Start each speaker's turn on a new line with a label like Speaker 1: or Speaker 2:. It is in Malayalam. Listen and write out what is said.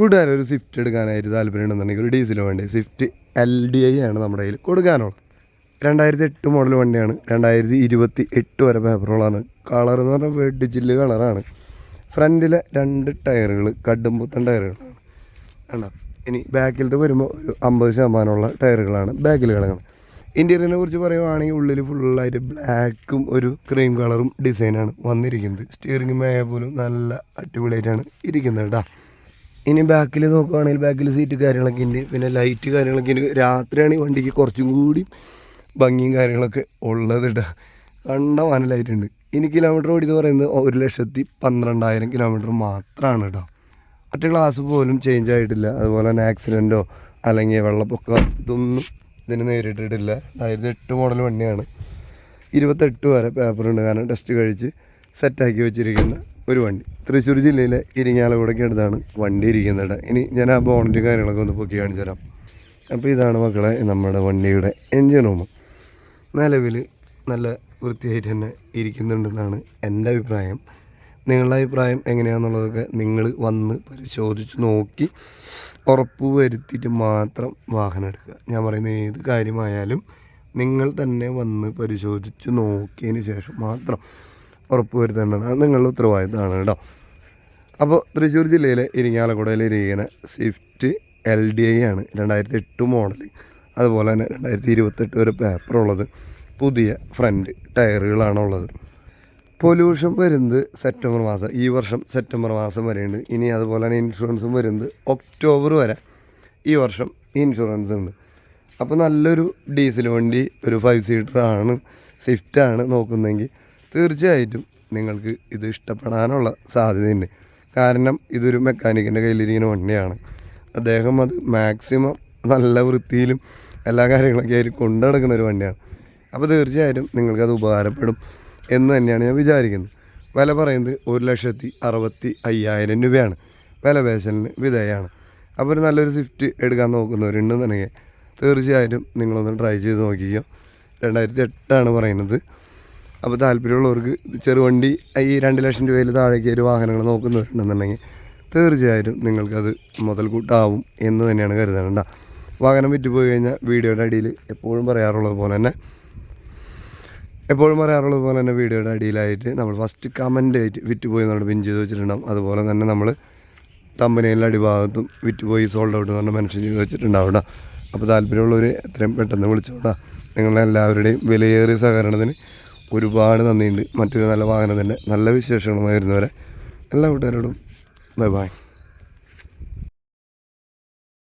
Speaker 1: കൂട്ടുകാരെ ഒരു സ്വിഫ്റ്റ് എടുക്കാനായിട്ട് താല്പര്യം ഉണ്ടെന്നുണ്ടെങ്കിൽ ഒരു ഡീസൽ വണ്ടി? സ്വിഫ്റ്റ് എൽ ഡി ഐ ആണ് നമ്മുടെ കയ്യിൽ കൊടുക്കാനുള്ളത്. രണ്ടായിരത്തി എട്ട് മോഡൽ വണ്ടിയാണ്. രണ്ടായിരത്തി ഇരുപത്തി എട്ട് വരെ പേപ്പറുകളാണ് കളർ എന്ന് പറഞ്ഞാൽ വെഡ് ജില്ല് കളറാണ് ഫ്രണ്ടിലെ രണ്ട് ടയറുകൾ കടുംപുത്തൻ ടയറുകളാണ് കണ്ടോ? ഇനി ബാക്കിലത്തെ വരുമ്പോൾ ഒരു അമ്പത് ശതമാനമുള്ള ടയറുകളാണ് ബാക്കിൽ കിടക്കുന്നത് ഇന്റീരിയറിനെ കുറിച്ച് പറയുവാണെങ്കിൽ ഉള്ളിൽ ഫുള്ളായിട്ട് ബ്ലാക്കും ഒരു ക്രീം കളറും ഡിസൈനാണ് വന്നിരിക്കുന്നത്. സ്റ്റിയറിംഗ് മേയ പോലും നല്ല അടിപൊളിയായിട്ടാണ് ഇരിക്കുന്നത് കേട്ടോ ഇനി ബാക്കിൽ നോക്കുവാണെങ്കിൽ ബാക്കിൽ സീറ്റ് കാര്യങ്ങളൊക്കെ ഉണ്ട്. പിന്നെ ലൈറ്റ് കാര്യങ്ങളൊക്കെ ഉണ്ട്. രാത്രിയാണെങ്കിൽ വണ്ടിക്ക് കുറച്ചും കൂടി ഭംഗിയും കാര്യങ്ങളൊക്കെ ഉള്ളത് കേട്ടോ കണ്ട മനലായിട്ടുണ്ട് ഇനി കിലോമീറ്റർ ഓടിയെന്ന് പറയുന്നത് ഒരു ലക്ഷത്തി പന്ത്രണ്ടായിരം കിലോമീറ്റർ മാത്രമാണ് കേട്ടോ മറ്റേ ക്ലാസ് പോലും ചേഞ്ച് ആയിട്ടില്ല. അതുപോലെ തന്നെ ആക്സിഡന്റോ അല്ലെങ്കിൽ വെള്ളപ്പൊക്കം ഇതൊന്നും ഇതിന് നേരിട്ടിട്ടില്ല. അതായത് എട്ട് മോഡൽ വണ്ടിയാണ്. ഇരുപത്തെട്ട് വരെ പേപ്പറുണ്ട് കാരണം ടെസ്റ്റ് കഴിച്ച് സെറ്റാക്കി വെച്ചിരിക്കുന്ന ഒരു വണ്ടി. തൃശ്ശൂർ ജില്ലയിലെ ഇരിങ്ങാലക്കുടയ്ക്ക് അടുത്താണ് വണ്ടി ഇരിക്കുന്നത്. ഇനി ഞാൻ ആ ബോണ്ടിന്റെ കാര്യങ്ങളൊക്കെ ഒന്ന് പൊക്കി കാണിച്ചു തരാം. അപ്പോൾ ഇതാണ് മക്കളെ നമ്മുടെ വണ്ടിയുടെ എൻജിൻ റൂം നിലവിൽ നല്ല വൃത്തിയായിട്ട് തന്നെ ഇരിക്കുന്നുണ്ടെന്നാണ് എന്റെ അഭിപ്രായം. നിങ്ങളുടെ അഭിപ്രായം എങ്ങനെയാണെന്നുള്ളതൊക്കെ നിങ്ങൾ വന്ന് പരിശോധിച്ച് നോക്കി ഉറപ്പ് വരുത്തിയിട്ട് മാത്രം വാഹനം എടുക്കുക. ഞാൻ പറയുന്ന ഏത് കാര്യമായാലും നിങ്ങൾ തന്നെ വന്ന് പരിശോധിച്ച് നോക്കിയതിന് ശേഷം മാത്രം ഉറപ്പ് വരുത്തേണ്ടതാണ് നിങ്ങളുടെ ഉത്തരവാദിത്തമാണ് കേട്ടോ. അപ്പോൾ തൃശ്ശൂർ ജില്ലയിലെ ഇരിങ്ങാലക്കുടയിൽ ഇരിക്കുന്ന സ്വിഫ്റ്റ് എൽ ഡി ഐ ആണ് രണ്ടായിരത്തി എട്ട് മോഡൽ അതുപോലെ തന്നെ രണ്ടായിരത്തി ഇരുപത്തെട്ട് വരെ പേപ്പറുള്ളത് പുതിയ ഫ്രണ്ട് ടയറുകളാണുള്ളത് പൊല്യൂഷൻ വരുന്നത് സെപ്റ്റംബർ മാസം. ഈ വർഷം സെപ്റ്റംബർ മാസം വരെയുണ്ട്. ഇനി അതുപോലെ തന്നെ ഇൻഷുറൻസും വരുന്നത് ഒക്ടോബർ വരെ ഈ വർഷം ഇൻഷുറൻസ് ഉണ്ട്. അപ്പോൾ നല്ലൊരു ഡീസൽ വണ്ടി ഒരു ഫൈവ് സീറ്റർ ആണ് സ്വിഫ്റ്റാണ് നോക്കുന്നതെങ്കിൽ തീർച്ചയായിട്ടും നിങ്ങൾക്ക് ഇത് ഇഷ്ടപ്പെടാനുള്ള സാധ്യതയുണ്ട്. കാരണം ഇതൊരു മെക്കാനിക്കിന്റെ കയ്യിലിരിക്കുന്ന വണ്ടിയാണ്. അദ്ദേഹം അത് മാക്സിമം നല്ല വൃത്തിയിലും എല്ലാ കാര്യങ്ങളൊക്കെ ആയിട്ട് കൊണ്ടു നടക്കുന്ന ഒരു വണ്ടിയാണ്. അപ്പോൾ തീർച്ചയായിട്ടും നിങ്ങൾക്കത് ഉപകാരപ്പെടും എന്ന് തന്നെയാണ് ഞാൻ വിചാരിക്കുന്നത്. വില പറയുന്നത് ഒരു ലക്ഷത്തി അറുപത്തി അയ്യായിരം രൂപയാണ്. വില പേശലിന് വിധേയമാണ് അപ്പോൾ ഒരു നല്ലൊരു സ്വിഫ്റ്റ് എടുക്കാൻ നോക്കുന്നവരുണ്ടെന്നുണ്ടെങ്കിൽ തീർച്ചയായിട്ടും നിങ്ങളൊന്ന് ട്രൈ ചെയ്ത് നോക്കിക്കോ. രണ്ടായിരത്തി എട്ടാണ് പറയുന്നത്. അപ്പോൾ താല്പര്യമുള്ളവർക്ക് ചെറുവണ്ടി ഈ രണ്ട് ലക്ഷം രൂപയിൽ താഴേക്ക് ഒരു വാഹനങ്ങൾ നോക്കുന്നവരുണ്ടെന്നുണ്ടെങ്കിൽ തീർച്ചയായിട്ടും നിങ്ങൾക്കത് മുതൽക്കൂട്ടാവും എന്ന് തന്നെയാണ് കരുതേണ്ട വാഹനം വിറ്റ് പോയി കഴിഞ്ഞാൽ വീഡിയോയുടെ അടിയിൽ എപ്പോഴും പറയാറുള്ളത് പോലെ തന്നെ എപ്പോഴും പറയാറുള്ളത് പോലെ തന്നെ വീഡിയോയുടെ അടിയിലായിട്ട് നമ്മൾ ഫസ്റ്റ് കമന്റ് ആയിട്ട് വിറ്റുപോയി നമ്മൾ പിൻ ചെയ്ത് വെച്ചിട്ടുണ്ടാവും. അതുപോലെ തന്നെ നമ്മൾ തമ്പനയിലെ അടിഭാഗത്തും വിറ്റുപോയി സോൾഡ് ഔട്ട് എന്ന് പറഞ്ഞാൽ മെൻഷൻ ചെയ്ത് വെച്ചിട്ടുണ്ടാവും അപ്പോൾ താല്പര്യമുള്ളവർ എത്രയും പെട്ടെന്ന് വിളിച്ചോണ്ടാ നിങ്ങളെല്ലാവരുടെയും വിലയേറിയ സഹകരണത്തിന് ഒരുപാട് നന്ദിയുണ്ട്. മറ്റൊരു നല്ല വാഹനം തന്നെ. നല്ല വിശേഷങ്ങളുമായി വരുന്നവരെ എല്ലാ കൂട്ടുകാരോടും ബൈ ബൈ.